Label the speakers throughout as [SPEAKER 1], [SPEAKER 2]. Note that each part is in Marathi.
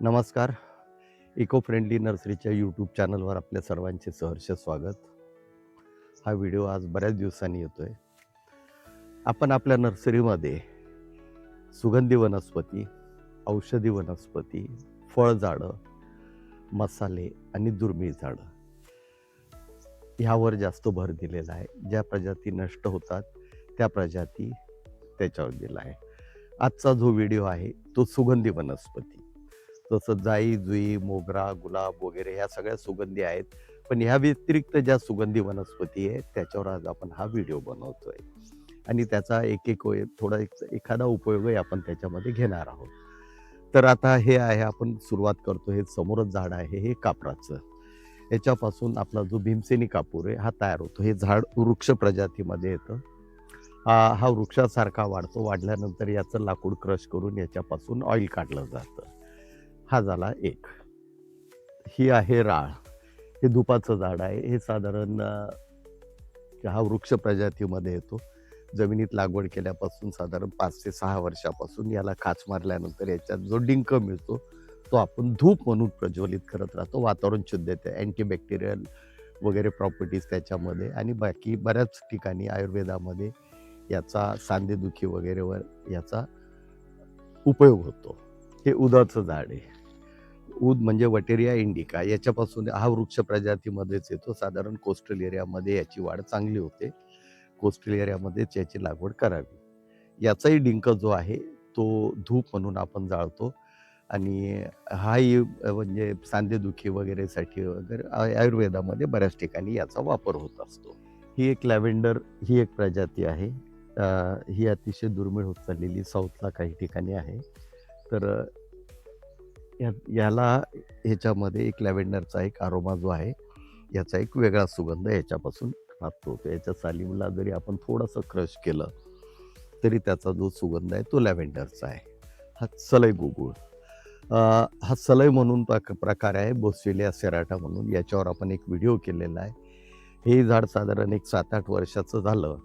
[SPEAKER 1] नमस्कार. इको फ्रेंडली नर्सरीच्या यूट्यूब चॅनलवर आपल्या सर्वांचे सहर्ष स्वागत. हा व्हिडिओ आज बऱ्याच दिवसांनी येतो आहे आपण आपल्या नर्सरीमध्ये सुगंधी वनस्पती औषधी वनस्पती फळझाडं मसाले आणि दुर्मिळ झाडं ह्यावर जास्त भर दिलेला आहे. ज्या प्रजाती नष्ट होतात त्या प्रजाती त्याच्यावर दिला आहे. आजचा जो व्हिडिओ आहे तो सुगंधी वनस्पती. तसं जाई जुई मोगरा गुलाब वगैरे ह्या सगळ्या सुगंधी आहेत. पण ह्या व्यतिरिक्त ज्या सुगंधी वनस्पती आहेत त्याच्यावर आज आपण हा व्हिडिओ बनवतोय. आणि त्याचा एक एक थोडा एक एखादा उपयोगही आपण त्याच्यामध्ये घेणार आहोत. तर आता हे आहे आपण सुरुवात करतो. हे समोरच झाड आहे हे कापराचं. याच्यापासून आपला जो भीमसेनी कापूर आहे हा तयार होतो. हे झाड वृक्ष प्रजातीमध्ये येतं. हा हा वृक्षासारखा वाढतो. वाढल्यानंतर याचं लाकूड क्रश करून याच्यापासून ऑइल काढलं जातं. हा झाला एक. ही आहे राळ. हे धुपाचं झाड आहे. हे साधारण हा वृक्ष प्रजातीमध्ये येतो. जमिनीत लागवड केल्यापासून साधारण पाच ते सहा वर्षापासून याला खाच मारल्यानंतर याच्यात जो डिंक मिळतो तो आपण धूप म्हणून प्रज्वलित करत राहतो. वातावरण शुद्ध येते. अँटीबॅक्टेरियल वगैरे प्रॉपर्टीज त्याच्यामध्ये आणि बाकी बऱ्याच ठिकाणी आयुर्वेदामध्ये याचा सांधेदुखी वगैरेवर याचा उपयोग होतो. हे उदाचं झाड आहे. ऊद म्हणजे वटेरिया इंडिका. याच्यापासून हा वृक्ष प्रजातीमध्येच येतो. साधारण कोस्टल एरियामध्ये याची वाढ चांगली होते. कोस्टल एरियामध्येच याची लागवड करावी. याचाही डिंक जो आहे तो धूप म्हणून आपण जाळतो. आणि हाही म्हणजे सांधेदुखी वगैरेसाठी वगैरे आयुर्वेदामध्ये बऱ्याच ठिकाणी याचा वापर होत असतो. ही एक लॅव्हेंडर ही एक प्रजाती आहे. ही अतिशय दुर्मिळ होत चाललेली साऊथला काही ठिकाणी आहे. तर या- याला ह्याच्यामध्ये एक लॅव्हेंडरचा एक आरोमा जो आहे याचा एक वेगळा सुगंध याच्यापासून राहतो याच्या सालीमला जरी आपण थोडंसं क्रश केलं तरी त्याचा जो सुगंध आहे तो लॅव्हेंडरचा आहे. हा सलई गुगुळ. हा सलई म्हणून प्रक- प्रकार आहे बोसिलिया सेराटा म्हणून. याच्यावर आपण एक व्हिडिओ केलेला आहे. हे झाड साधारण एक सात आठ वर्षाचं झालं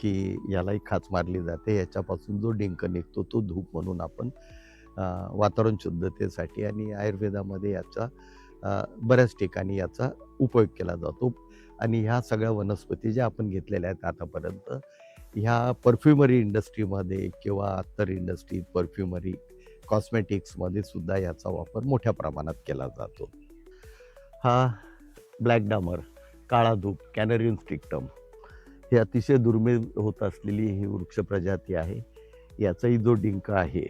[SPEAKER 1] की यालाही खाच मारली जाते. याच्यापासून जो डिंक निघतो तो धूप म्हणून आपण वातावरण शुद्धतेसाठी आणि आयुर्वेदामध्ये याचा बऱ्याच ठिकाणी याचा उपयोग केला जातो. आणि ह्या सगळ्या वनस्पती ज्या आपण घेतलेल्या आहेत आतापर्यंत ह्या परफ्युमरी इंडस्ट्रीमध्ये किंवा अत्तर इंडस्ट्रीत परफ्युमरी कॉस्मेटिक्समध्ये सुद्धा याचा वापर मोठ्या प्रमाणात केला जातो. हा ब्लॅक डामर काळा धूप कॅनरियन स्टिक्टम हे अतिशय दुर्मिळ होत असलेली ही वृक्ष प्रजाती आहे. याचाही जो डिंक आहे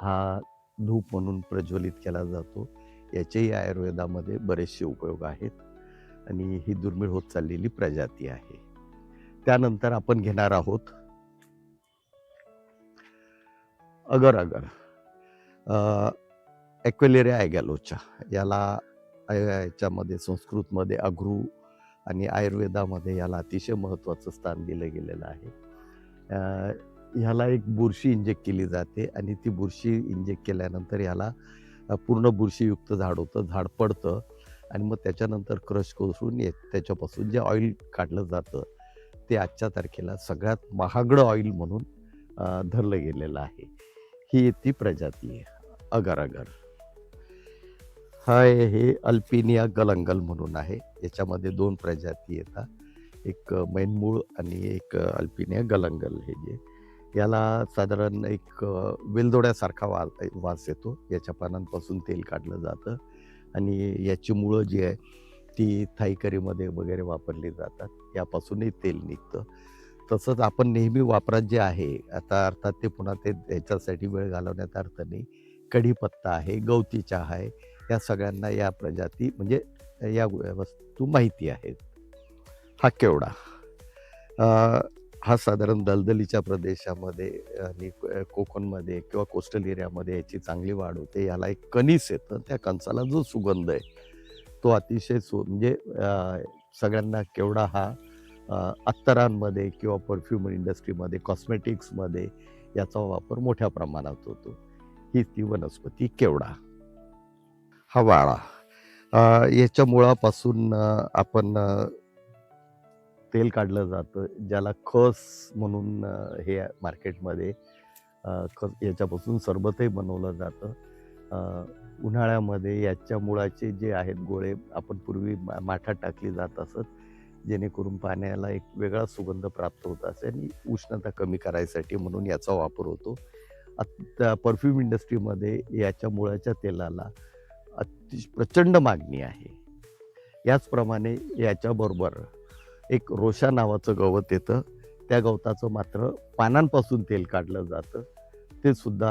[SPEAKER 1] हा धूप म्हणून प्रज्वलित केला जातो याचेही आयुर्वेदामध्ये बरेचसे उपयोग आहेत आणि ही दुर्मिळ होत चाललेली प्रजाती आहे. त्यानंतर आपण घेणार आहोत अगर अगर ॲक्वेलेरिया ॲगॅलोचा याला याच्यामध्ये संस्कृतमध्ये अग्रू आणि आयुर्वेदामध्ये याला अतिशय महत्त्वाचं स्थान दिलं गेलेलं आहे. ह्याला एक बुरशी इंजेक्ट केली जाते आणि ती बुरशी इंजेक्ट केल्यानंतर ह्याला पूर्ण बुरशीयुक्त झाड होतं झाड पडतं आणि मग त्याच्यानंतर क्रश करून येत त्याच्यापासून जे ऑइल काढलं जातं ते आजच्या तारखेला सगळ्यात महागडं ऑइल म्हणून धरलं गेलेलं आहे. ही ती प्रजाती आहे अगर अगर. हाय हे अल्पिनिया गलंगल म्हणून आहे. याच्यामध्ये दोन प्रजाती येतात. एक मैनमूळ आणि एक अल्पिनिया गलंगल हे जे याला साधारण एक वेलदोड्यासारखा वा वास येतो. याच्या पानांपासून तेल काढलं जातं आणि याची मुळं जी आहे ती थाईकरीमध्ये वगैरे वापरली जातात. यापासूनही तेल निघतं. तसंच आपण नेहमी वापरात जे आहे आता अर्थात ते पुन्हा ते याच्यासाठी वेळ घालवण्यात अर्थ नाही. कढीपत्ता आहे गवती चहा आहे या सगळ्यांना या प्रजाती म्हणजे या वस्तू माहिती आहेत. हा केवडा. हा साधारण दलदलीच्या प्रदेशामध्ये आणि कोकणमध्ये किंवा कोस्टल एरियामध्ये याची चांगली वाढ होते. याला एक कणीस येतं त्या कणसाला जो सुगंध आहे तो अतिशय सु म्हणजे सगळ्यांना केवढा हा अत्तरांमध्ये किंवा परफ्यूम इंडस्ट्रीमध्ये कॉस्मेटिक्समध्ये याचा वापर मोठ्या प्रमाणात होतो. ही ती वनस्पती केवडा हा वाळा. याच्या मुळापासून आपण तेल काढलं जातं ज्याला खस म्हणून हे मार्केटमध्ये खस याच्यापासून सरबतही बनवलं जातं. उन्हाळ्यामध्ये याच्या मुळाचे जे आहेत गोळे आपण पूर्वी मा माठात टाकली जात असत जेणेकरून पाण्याला एक वेगळा सुगंध प्राप्त होत असे आणि उष्णता कमी करायसाठी म्हणून याचा वापर होतो. आता परफ्यूम इंडस्ट्रीमध्ये याच्या मुळाच्या तेलाला अति प्रचंड मागणी आहे. याचप्रमाणे याच्याबरोबर एक रोशा नावाचं गवत येतं. त्या गवताचं मात्र पानांपासून तेल काढलं जातं. ते सुद्धा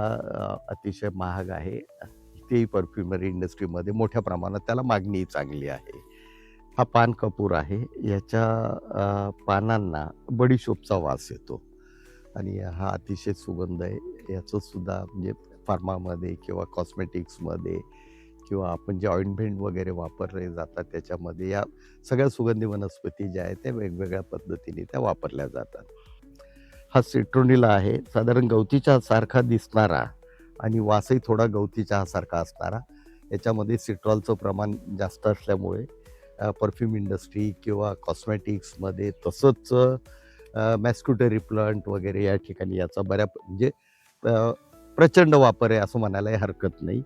[SPEAKER 1] अतिशय महाग आहे. तेही परफ्युमरी इंडस्ट्रीमध्ये मोठ्या प्रमाणात त्याला मागणी चांगली आहे. हा पान कपूर आहे. याच्या पानांना बडीशोपचा वास येतो. आणि हा अतिशय सुगंध आहे. याचं सुद्धा म्हणजे फार्मामध्ये किंवा कॉस्मेटिक्समध्ये किंवा आपण जे ऑइंटमेंट वगैरे वापरले जातात त्याच्यामध्ये या सगळ्या सुगंधी वनस्पती ज्या आहेत त्या वेगवेगळ्या पद्धतीने त्या वापरल्या जातात. हा सिट्रोनिला आहे. साधारण गवती चहासारखा दिसणारा आणि वासही थोडा गवती चहासारखा असणारा. याच्यामध्ये सिट्रॉलचं प्रमाण जास्त असल्यामुळे परफ्यूम इंडस्ट्री किंवा कॉस्मॅटिक्समध्ये तसंच मॅस्क्युटरी प्लांट वगैरे या ठिकाणी याचा बऱ्या म्हणजे प्रचंड वापर आहे असं म्हणायलाही हरकत नाही.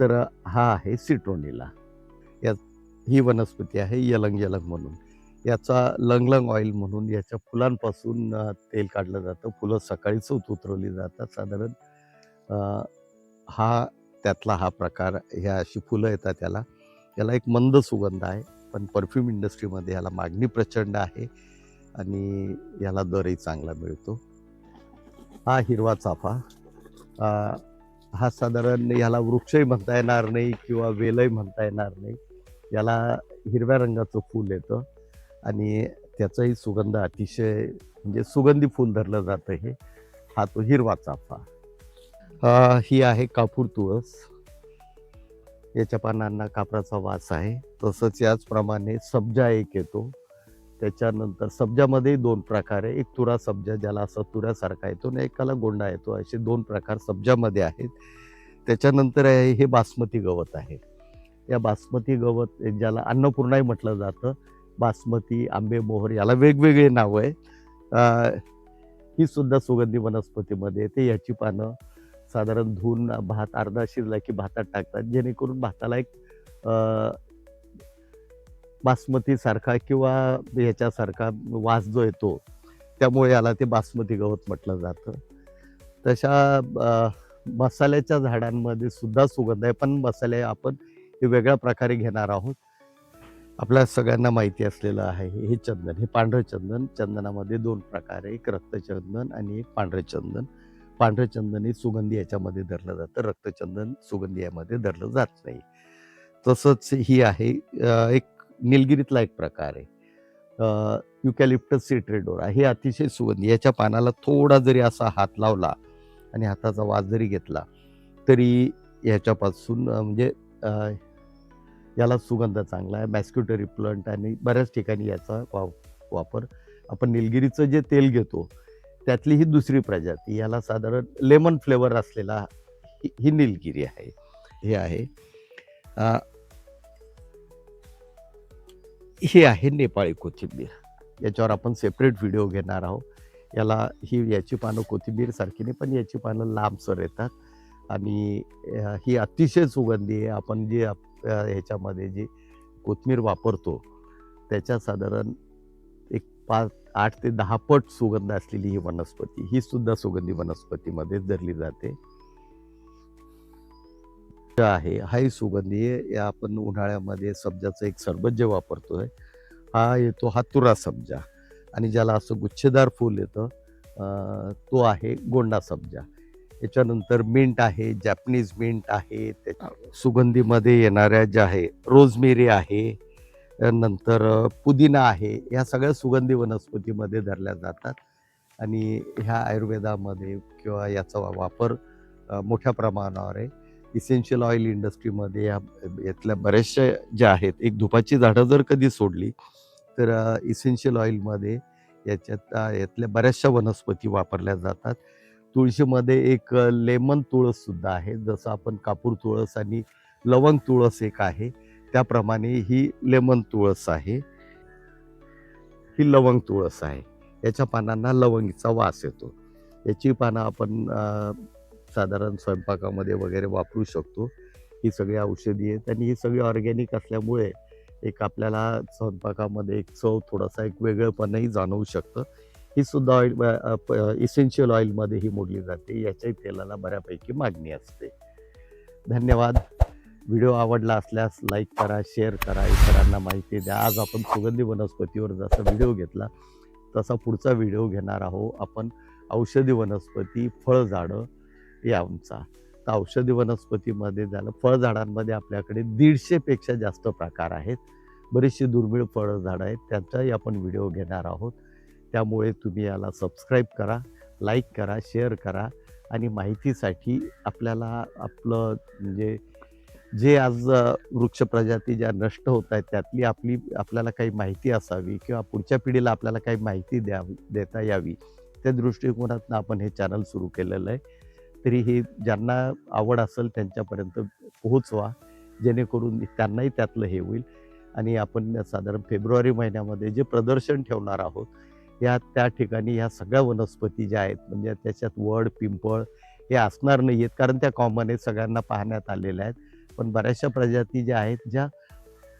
[SPEAKER 1] तर हा आहे सिट्रोनिला. या ही वनस्पती आहे यलंग यलंग म्हणून. याचा लंगलंग ऑइल म्हणून याच्या फुलांपासून तेल काढलं जातं. फुलं सकाळीच उतरवली जातात साधारण. हा त्यातला हा प्रकार ह्या अशी फुलं येतात त्याला. याला एक मंद सुगंध आहे पण परफ्यूम इंडस्ट्रीमध्ये याला मागणी प्रचंड आहे आणि याला दरही चांगला मिळतो. हा हिरवा चाफा. हा साधारण याला वृक्षही म्हणता येणार नाही किंवा वेलही म्हणता येणार नाही. याला हिरव्या रंगाचं फूल येतं आणि त्याचाही सुगंध अतिशय म्हणजे सुगंधी फूल धरलं जातं हे. हा तो हिरवा चाफा. ही आहे कापूर तुळस. याच्या पानांना कापराचा वास आहे. तसंच याचप्रमाणे सब्जा एक येतो. त्याच्यानंतर सब्जामध्ये दोन प्रकार आहे. एक तुरा सब्जा ज्याला असा तुऱ्यासारखा येतो आणि एकाला गोंडा येतो. असे दोन प्रकार सब्जामध्ये आहेत. त्याच्यानंतर आहे हे बासमती गवत आहे. या बासमती गवत ज्याला अन्नपूर्णाही म्हटलं जातं. बासमती आंबे मोहर याला वेगवेगळे नावं आहे. ही सुद्धा सुगंधी वनस्पतीमध्ये येते. याची पानं साधारण धुवून भात अर्धा शिजला की भातात टाकतात. जेणेकरून भाताला एक बासमतीसारखा किंवा याच्यासारखा वास जो येतो त्यामुळे याला ते बासमती गवत म्हटलं जातं. तशा मसाल्याच्या झाडांमध्ये सुद्धा सुगंध आहे पण मसाले आपण हे वेगळ्या प्रकारे घेणार आहोत. आपल्या सगळ्यांना माहिती असलेलं आहे हे चंदन हे पांढरं चंदन. चंदनामध्ये दोन प्रकार आहे एक रक्तचंदन आणि एक पांढरं चंदन पांढरं चंदन हे सुगंधी याच्यामध्ये धरलं जातं रक्तचंदन सुगंधी यामध्ये धरलं जात नाही. तसंच ही आहे एक निलगिरीतला एक प्रकार आहे. युकॅलिप्टस सिट्रेडोरा हे अतिशय सुगंधी याच्या पानाला थोडा जरी असा हात लावला आणि हाताचा वास जरी घेतला तरी ह्याच्यापासून म्हणजे याला सुगंध चांगला आहे. मॅस्क्युटरी प्लंट आणि बऱ्याच ठिकाणी याचा वा वापर आपण निलगिरीचं जे तेल घेतो त्यातली ही दुसरी प्रजाती. याला साधारण लेमन फ्लेवर असलेला ही निलगिरी आहे. हे आहे. हे आहे नेपाळी कोथिंबीर. याच्यावर आपण सेपरेट व्हिडिओ घेणार आहोत. याला ही याची पानं कोथिंबीर सारखी नाही पण याची पानं लांबसर येतात. आणि ही अतिशय सुगंधी आहे. आपण जे आप- ह्याच्यामध्ये जी कोथिंबीर वापरतो त्याच्या साधारण एक पाच आठ ते दहा पट सुगंध असलेली ही वनस्पती. ही सुद्धा सुगंधी वनस्पतीमध्ये धरली जाते. आहे हाही सुगंधी या आपण उन्हाळ्यामध्ये सब्जाचं एक सरबत जे वापरतोय हा येतो हा तुरा सब्जा. आणि ज्याला असं गुच्छेदार फूल येतं तो आहे गोंडा सब्जा. याच्यानंतर मिंट आहे जॅपनीज मिंट आहे त्या सुगंधीमध्ये येणाऱ्या ज्या आहे रोजमेरी आहे नंतर पुदिना आहे ह्या सगळ्या सुगंधी वनस्पतीमध्ये धरल्या जातात. आणि ह्या आयुर्वेदामध्ये किंवा याचा वापर मोठ्या प्रमाणावर आहे. इसेन्शियल ऑइल इंडस्ट्रीमध्ये या यातल्या बऱ्याचशा ज्या आहेत एक धुपाची झाडं जर कधी सोडली तर इसेन्शियल ऑइलमध्ये याच्यात यातल्या बऱ्याचशा वनस्पती वापरल्या जातात. तुळशीमध्ये एक लेमन तुळससुद्धा आहे. जसं आपण कापूर तुळस आणि लवंग तुळस एक आहे त्याप्रमाणे ही लेमन तुळस आहे. ही लवंग तुळस आहे. याच्या पानांना लवंगीचा वास येतो. याची पानं आपण साधारण स्वयंपाकामध्ये वगैरे वापरू शकतो. ही सगळी औषधी आहेत आणि ही सगळी ऑर्गॅनिक असल्यामुळे एक आपल्याला स्वयंपाकामध्ये एक चव थोडासा एक वेगळंपणही जाणवू शकतं. ही सुद्धा ऑइल इसेन्शियल ऑइलमध्ये ही मोडली जाते. याच्याही तेलाला बऱ्यापैकी मागणी असते. धन्यवाद. व्हिडिओ आवडला असल्यास लाईक करा शेअर करा इतरांना माहिती द्या. आज आपण सुगंधी वनस्पतीवर जसा व्हिडिओ घेतला तसा पुढचा व्हिडिओ घेणार आहोत आपण औषधी वनस्पती फळझाडं यांचा तर औषधी वनस्पतीमध्ये झालं फळझाडांमध्ये आपल्याकडे दीडशेपेक्षा जास्त प्रकार आहेत. बरीचशी दुर्मिळ फळझाडं आहेत त्यांचाही आपण व्हिडिओ घेणार आहोत. त्यामुळे तुम्ही याला सबस्क्राईब करा लाईक करा शेअर करा आणि माहितीसाठी आपल्याला आपलं म्हणजे जे आज वृक्ष प्रजाती ज्या नष्ट होत आहेत त्यातली आपली आपल्याला काही माहिती असावी किंवा पुढच्या पिढीला आपल्याला काही माहिती द्यावी देता यावी. त्या दृष्टिकोनातून आपण हे चॅनल सुरू केलेलं आहे. तरी हे ज्यांना आवड असेल त्यांच्यापर्यंत पोहोचवा जेणेकरून त्यांनाही त्यातलं हे होईल. आणि आपण साधारण फेब्रुवारी महिन्यामध्ये जे प्रदर्शन ठेवणार आहोत या त्या ठिकाणी ह्या सगळ्या वनस्पती ज्या आहेत म्हणजे त्याच्यात वड पिंपळ हे असणार नाही आहेत कारण त्या कॉमन आहेत सगळ्यांना पाहण्यात आलेल्या आहेत. पण बऱ्याचशा प्रजाती ज्या आहेत ज्या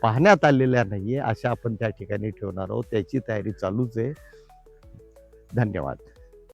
[SPEAKER 1] पाहण्यात आलेल्या नाही आहे अशा आपण त्या ठिकाणी ठेवणार आहोत. त्याची तयारी चालूच आहे. धन्यवाद.